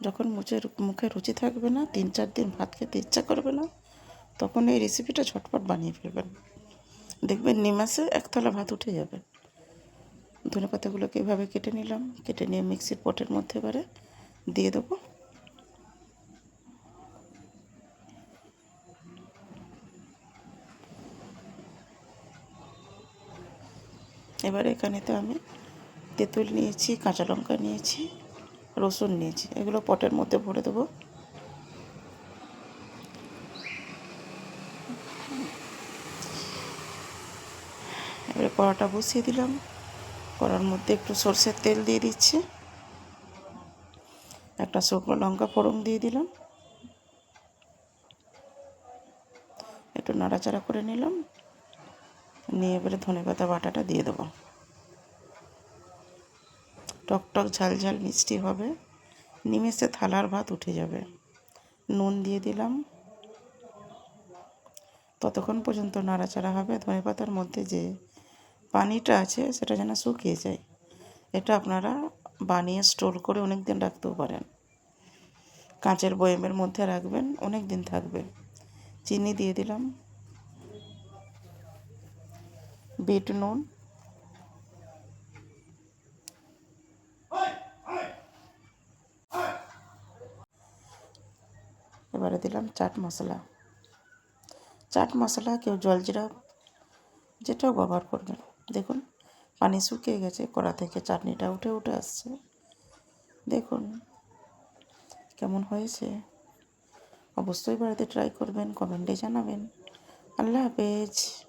যখন মুখে মুখে রুচি থাকবে না, তিন চার দিন ভাত খেতে ইচ্ছা করবে না, তখন এই রেসিপিটা ঝটপট বানিয়ে ফেলবেন। দেখবেন নিমাসে একতলা ভাত উঠে যাবে। ধনে পাতাগুলোকে এভাবে কেটে নিলাম। কেটে নিয়ে মিক্সির পটের মধ্যে এবারে দিয়ে দেবো। এবারে এখানেতে আমি তেঁতুল নিয়েছি, কাঁচা লঙ্কা নিয়েছি। রসুন নিয়েছি। এগুলো পটের মধ্যে ভরে দেবো। এবারে কড়াটা বসিয়ে দিলাম। কড়ার মধ্যে একটু সর্ষের তেল দিয়ে দিচ্ছি। একটা শুকনো লঙ্কা ফোড়ন দিয়ে দিলাম। একটু নাড়াচাড়া করে নিলাম। নিয়ে এবারে ধনে পাতা বাটাটা দিয়ে দেবো। টক টক ঝাল ঝাল মিষ্টি হবে। নিমেষে থালার ভাত উঠে যাবে। নুন দিয়ে দিলাম। ততক্ষণ পর্যন্ত নাড়াচাড়া হবে। ধনে পাতার মধ্যে যে পানিটা আছে, সেটা যেন শুকিয়ে যায়। এটা আপনারা বানিয়ে স্টোর করে অনেক দিন রাখতেও পারেন। কাঁচের বয়েমের মধ্যে রাখবেন অনেক দিন থাকবে। চিনি দিয়ে দিলাম। বিট নুন। এবারে দিলাম চাট মশলা। চাট মশলা কেউ জল জলজিরা যেটাও ব্যবহার করবেন। দেখুন, পানি শুকিয়ে গেছে, কড়া থেকে চাটনিটা উঠে উঠে আসছে। দেখুন, কেমন হয়েছে। অবশ্যই বাড়িতে ট্রাই করবেন কমেন্টে জানাবেন। আল্লাহ হাফেজ।